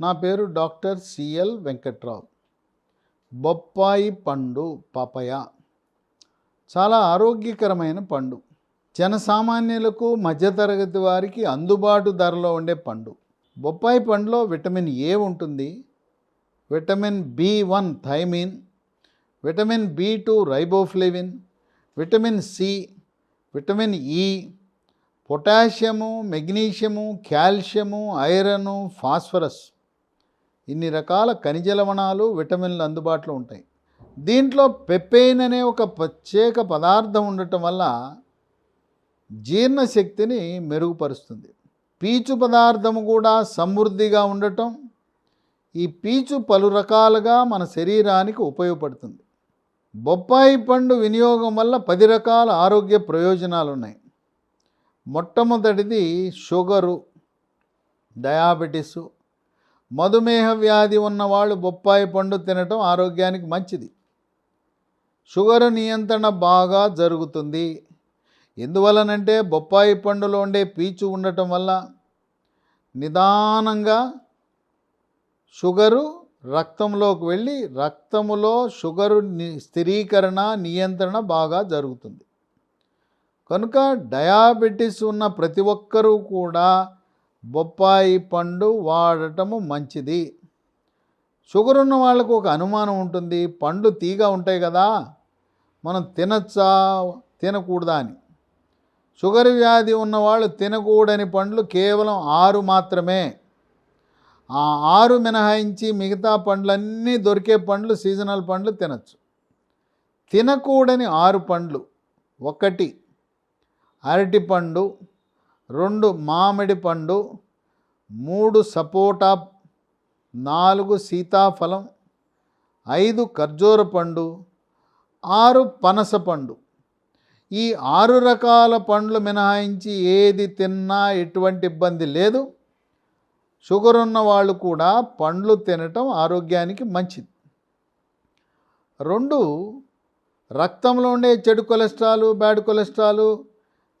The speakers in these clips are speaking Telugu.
నా పేరు డాక్టర్ సిఎల్ వెంకట్రావు. బొప్పాయి పండు పాపయ చాలా ఆరోగ్యకరమైన పండు. జనసామాన్యులకు మధ్యతరగతి వారికి అందుబాటు ధరలో ఉండే పండు. బొప్పాయి పండులో విటమిన్ ఏ ఉంటుంది? Vitamin B one thiamine vitamin B two riboflavin vitamin C vitamin E potassium magnesium calcium iron phosphorus. ఇన్ని రకాల ఖనిజ లవణాలు విటమిన్లు అందుబాటులో ఉంటాయి. దీంట్లో పెప్పైన్ అనే ఒక ప్రత్యేక పదార్థం ఉండటం వల్ల జీర్ణశక్తిని మెరుగుపరుస్తుంది. పీచు పదార్థము కూడా సమృద్ధిగా ఉండటం ఈ పీచు పలు రకాలుగా మన శరీరానికి ఉపయోగపడుతుంది. బొప్పాయి పండు వినియోగం వల్ల పది రకాల ఆరోగ్య ప్రయోజనాలు ఉన్నాయి మొట్టమొదటిది షుగరు డయాబెటీసు మధుమేహ వ్యాధి ఉన్నవాళ్ళు బొప్పాయి పండు తినటం ఆరోగ్యానికి మంచిది. షుగర్ నియంత్రణ బాగా జరుగుతుంది. ఎందువలనంటే బొప్పాయి పండులో ఉండే పీచు ఉండటం వల్ల నిదానంగా షుగరు రక్తంలోకి వెళ్ళి రక్తములో షుగరు ని స్థిరీకరణ నియంత్రణ బాగా జరుగుతుంది. కనుక డయాబెటీస్ ఉన్న ప్రతి ఒక్కరూ కూడా బొప్పాయి పండు వాడటము మంచిది. షుగర్ ఉన్న వాళ్ళకు ఒక అనుమానం ఉంటుంది. పండ్లు తీగ ఉంటాయి కదా మనం తినచ్చా తినకూడదా అని. షుగర్ వ్యాధి ఉన్నవాళ్ళు తినకూడని పండ్లు కేవలం ఆరు మాత్రమే. ఆ ఆరు మినహాయించి మిగతా పండ్లన్నీ దొరికే పండ్లు సీజనల్ పండ్లు తినచ్చు. తినకూడని ఆరు పండ్లు. ఒకటి అరటిపండు రెండు మామిడి పండు మూడు సపోటా నాలుగు సీతాఫలం ఐదు ఖర్జూర పండు ఆరు పనస పండు. ఈ ఆరు రకాల పండ్లు మినహాయించి ఏది తిన్నా ఎటువంటి ఇబ్బంది లేదు. షుగర్ ఉన్న వాళ్ళు కూడా పండ్లు తినటం ఆరోగ్యానికి మంచిది. రెండు రక్తంలో ఉండే చెడు cholesterol bad cholesterol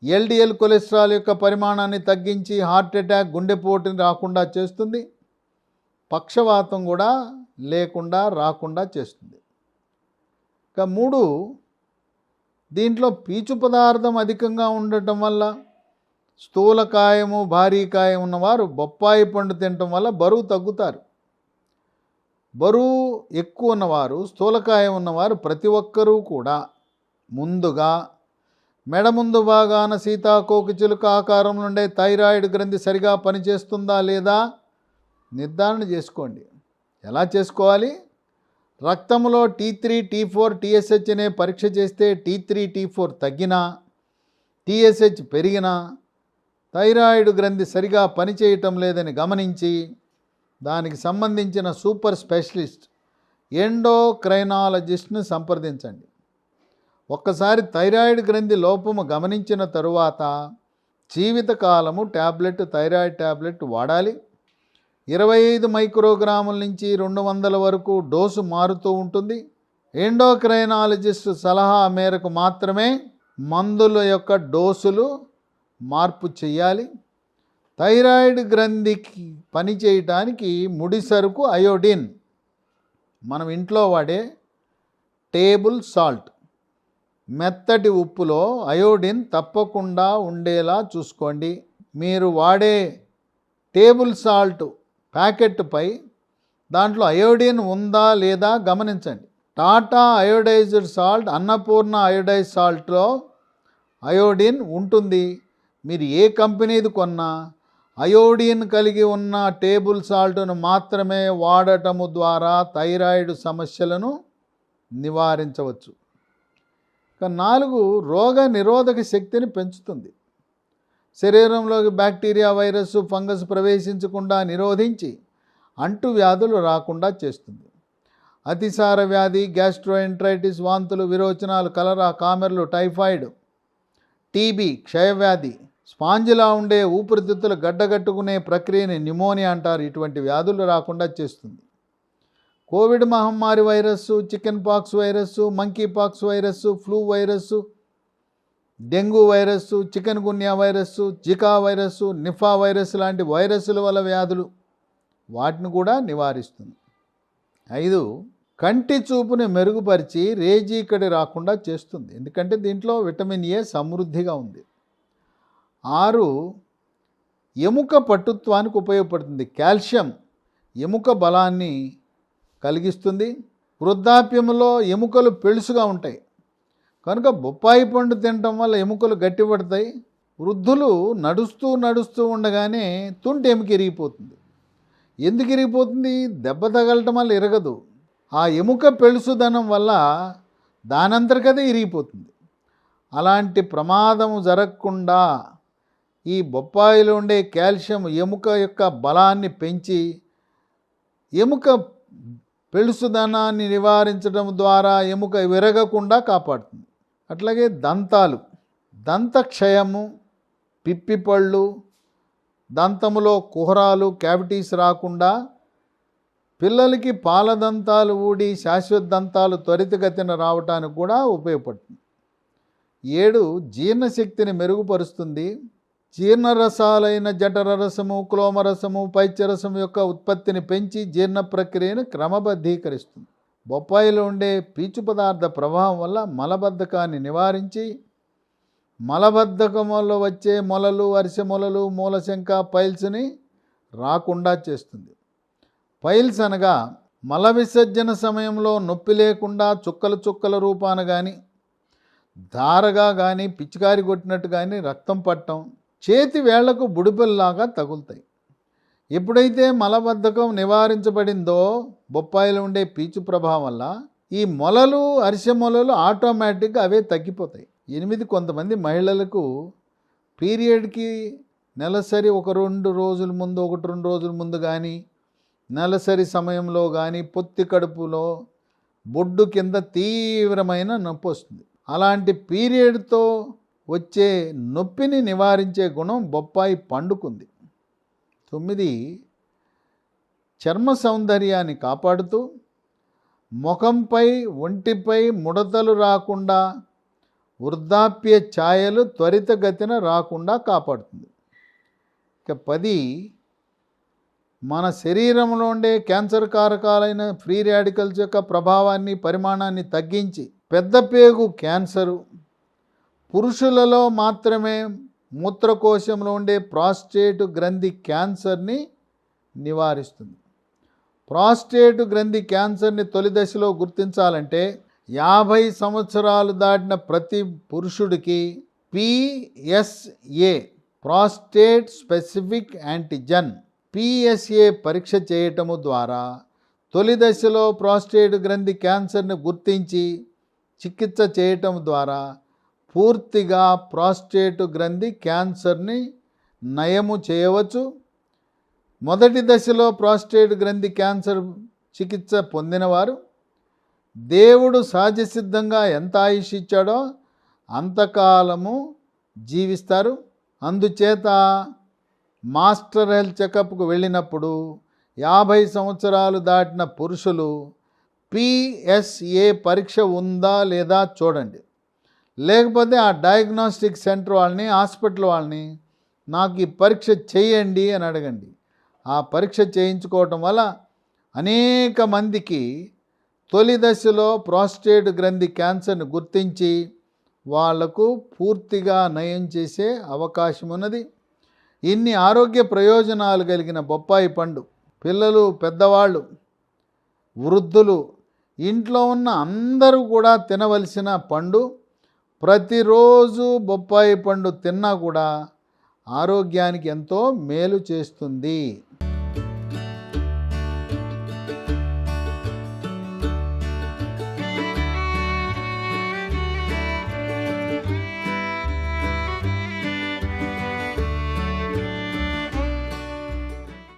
LDL cholesterol యొక్క పరిమాణాన్ని తగ్గించి హార్ట్ అటాక్ గుండెపోటుని రాకుండా చేస్తుంది. పక్షవాతం కూడా లేకుండా రాకుండా చేస్తుంది. ఇక మూడు దీంట్లో పీచు పదార్థం అధికంగా ఉండటం వల్ల స్థూలకాయము భారీ కాయం ఉన్నవారు బొప్పాయి పండు తినటం వల్ల బరువు తగ్గుతారు. బరువు ఎక్కువ ఉన్నవారు స్థూలకాయం ఉన్నవారు ప్రతి ఒక్కరూ కూడా ముందుగా మెడ ముందు భాగాన సీతాకోక చిలుక ఆకారం నుండే థైరాయిడ్ గ్రంథి సరిగా పనిచేస్తుందా లేదా నిర్ధారణ చేసుకోండి. ఎలా చేసుకోవాలి? రక్తంలో T three T four TSH అనే పరీక్ష చేస్తే టీ త్రీ టీ ఫోర్ తగ్గినా టీఎస్హెచ్ పెరిగినా థైరాయిడ్ గ్రంథి సరిగా పనిచేయటం లేదని గమనించి దానికి సంబంధించిన సూపర్ స్పెషలిస్ట్ ఎండోక్రైనాలజిస్ట్ని సంప్రదించండి. ఒక్కసారి థైరాయిడ్ గ్రంథి లోపము గమనించిన తరువాత జీవితకాలము ట్యాబ్లెట్ థైరాయిడ్ ట్యాబ్లెట్ వాడాలి. ఇరవై ఐదు మైక్రోగ్రాముల నుంచి రెండు వందల వరకు డోసు మారుతూ ఉంటుంది. ఎండోక్రైనాలజిస్ట్ సలహా మేరకు మాత్రమే మందుల యొక్క డోసులు మార్పు చేయాలి. థైరాయిడ్ గ్రంథికి పనిచేయటానికి ముడి సరుకు అయోడిన్. మనం ఇంట్లో వాడే టేబుల్ సాల్ట్. మెత్తటి ఉప్పులో అయోడిన్ తప్పకుండా ఉండేలా చూసుకోండి. మీరు వాడే టేబుల్ సాల్ట్ ప్యాకెట్పై దాంట్లో అయోడిన్ ఉందా లేదా గమనించండి. Tata iodized salt Annapurna iodize సాల్ట్లో iodine ఉంటుంది. మీరు ఏ కంపెనీది కొన్నా అయోడిన్ కలిగి ఉన్న టేబుల్ సాల్ట్ను మాత్రమే వాడటము ద్వారా థైరాయిడ్ సమస్యలను నివారించవచ్చు. నాలుగు రోగ నిరోధక శక్తిని పెంచుతుంది. శరీరంలోకి బ్యాక్టీరియా వైరస్ ఫంగస్ ప్రవేశించకుండా నిరోధించి అంటు వ్యాధులు రాకుండా చేస్తుంది. అతిసార వ్యాధి గ్యాస్ట్రోఎంట్రైటిస్ వాంతులు విరోచనాలు కలరా కామెర్లు టైఫాయిడ్ టీబీ క్షయవ్యాధి స్పాంజిలా ఉండే ఊపిరితిత్తులు గడ్డగట్టుకునే ప్రక్రియని న్యూమోనియా అంటారు. ఇటువంటి వ్యాధులు రాకుండా చేస్తుంది. కోవిడ్ మహమ్మారి virus chicken pox virus monkey pox virus flu virus dengue virus chikungunya virus Zika virus Nipah virus లాంటి వైరస్సుల వల్ల వ్యాధులు వాటిని కూడా నివారిస్తుంది. ఐదు కంటి చూపుని మెరుగుపరిచి రేజీకడి రాకుండా చేస్తుంది. ఎందుకంటే దీంట్లో విటమిన్ ఏ సమృద్ధిగా ఉంది. ఆరు ఎముక పట్టుత్వానికి ఉపయోగపడుతుంది. కాల్షియం ఎముక బలాన్ని కలిగిస్తుంది. వృద్ధాప్యంలో ఎముకలు పెళుసుగా ఉంటాయి. కనుక బొప్పాయి పండు తినటం వల్ల ఎముకలు గట్టిపడతాయి. వృద్ధులు నడుస్తూ నడుస్తూ ఉండగానే తుంటి ఎముక ఇరిగిపోతుంది. ఎందుకు ఇరిగిపోతుంది? దెబ్బ తగలటం వల్ల ఇరగదు. ఆ ఎముక పెళుసుదనం వల్ల దానంతరికదే ఇరిగిపోతుంది. అలాంటి ప్రమాదం జరగకుండా ఈ బొప్పాయిలో ఉండే కాల్షియం ఎముక యొక్క బలాన్ని పెంచి ఎముక పెళుసుదనాన్ని నివారించడం ద్వారా ఎముక విరగకుండా కాపాడుతుంది. అట్లాగే దంతాలు దంతక్షయము పిప్పిపళ్ళు దంతములో కుహరాలు క్యావిటీస్ రాకుండా పిల్లలకి పాలదంతాలు ఊడి శాశ్వత దంతాలు త్వరితగతిన రావటానికి కూడా ఉపయోగపడుతుంది. ఏడు జీర్ణశక్తిని మెరుగుపరుస్తుంది. జీర్ణరసాలైన జఠరరసము క్లోమరసము పైత్యరసం యొక్క ఉత్పత్తిని పెంచి జీర్ణ ప్రక్రియను క్రమబద్ధీకరిస్తుంది. బొప్పాయిలో ఉండే పీచు పదార్థ ప్రభావం వల్ల మలబద్ధకాన్ని నివారించి మలబద్ధకం వల్ల వచ్చే మొలలు అరిసె మొలలు మూలశంక పైల్స్ని రాకుండా చేస్తుంది. పైల్స్ అనగా మల విసర్జన సమయంలో నొప్పి లేకుండా చుక్కల చుక్కల రూపాన కానీ ధారగా కానీ పిచికారి కొట్టినట్టు కానీ రక్తం పట్టడం చేతి వేళ్ళకు బుడిపెల్లాగా తగులుతాయి. ఎప్పుడైతే మలబద్ధకం నివారించబడిందో బొప్పాయిలో ఉండే పీచు ప్రభావం వల్ల ఈ మొలలు అరిసె మొలలు ఆటోమేటిక్గా అవే తగ్గిపోతాయి. ఎనిమిది కొంతమంది మహిళలకు పీరియడ్కి నెలసరి ఒక రెండు రోజుల ముందు ఒకటి రెండు రోజుల ముందు కానీ నెలసరి సమయంలో కానీ పొత్తి కడుపులో బొడ్డు కింద తీవ్రమైన నొప్పి వస్తుంది. అలాంటి పీరియడ్తో వచ్చే నొప్పిని నివారించే గుణం బొప్పాయి పండుకుంది. తొమ్మిది చర్మ సౌందర్యాన్ని కాపాడుతూ ముఖంపై ఒంటిపై ముడతలు రాకుండా వృద్ధాప్య ఛాయలు త్వరితగతిన రాకుండా కాపాడుతుంది. ఇక పది మన శరీరంలో ఉండే క్యాన్సర్ కారకాలైన ఫ్రీ రాడికల్స్ యొక్క ప్రభావాన్ని పరిమాణాన్ని తగ్గించి పెద్ద పేగు క్యాన్సరు పురుషులలో మాత్రమే మూత్రకోశంలో ఉండే ప్రాస్టేట్ గ్రంథి క్యాన్సర్ని నివారిస్తుంది. ప్రాస్టేట్ గ్రంథి క్యాన్సర్ని తొలి దశలో గుర్తించాలంటే యాభై సంవత్సరాలు దాటిన ప్రతి పురుషుడికి PSA prostate specific antigen PSA పరీక్ష చేయటము ద్వారా తొలి దశలో ప్రాస్టేట్ గ్రంథి క్యాన్సర్ని గుర్తించి చికిత్స చేయటం ద్వారా పూర్తిగా ప్రాస్టేట్ గ్రంథి క్యాన్సర్ని నయము చేయవచ్చు. మొదటి దశలో ప్రాస్టేట్ గ్రంథి క్యాన్సర్ చికిత్స పొందినవారు దేవుడు సహజసిద్ధంగా ఎంత ఆయుష్ ఇచ్చాడో అంతకాలము జీవిస్తారు. అందుచేత మాస్టర్ హెల్త్ చెకప్కు వెళ్ళినప్పుడు యాభై సంవత్సరాలు దాటిన పురుషులు పిఎస్ఏ పరీక్ష ఉందా లేదా చూడండి. లేకపోతే ఆ డయాగ్నోస్టిక్ సెంటర్ వాళ్ళని హాస్పిటల్ వాళ్ళని నాకు ఈ పరీక్ష చేయండి అని అడగండి. ఆ పరీక్ష చేయించుకోవటం వల్ల అనేక మందికి తొలి దశలో ప్రాస్టేట్ గ్రంథి క్యాన్సర్ని గుర్తించి వాళ్ళకు పూర్తిగా నయం చేసే అవకాశం ఉన్నది. ఇన్ని ఆరోగ్య ప్రయోజనాలు కలిగిన బొప్పాయి పండు పిల్లలు పెద్దవాళ్ళు వృద్ధులు ఇంట్లో ఉన్న అందరూ కూడా తినవలసిన పండు ప్రతిరోజు బొప్పాయి పండు తిన్నా కూడా ఆరోగ్యానికి ఎంతో మేలు చేస్తుంది.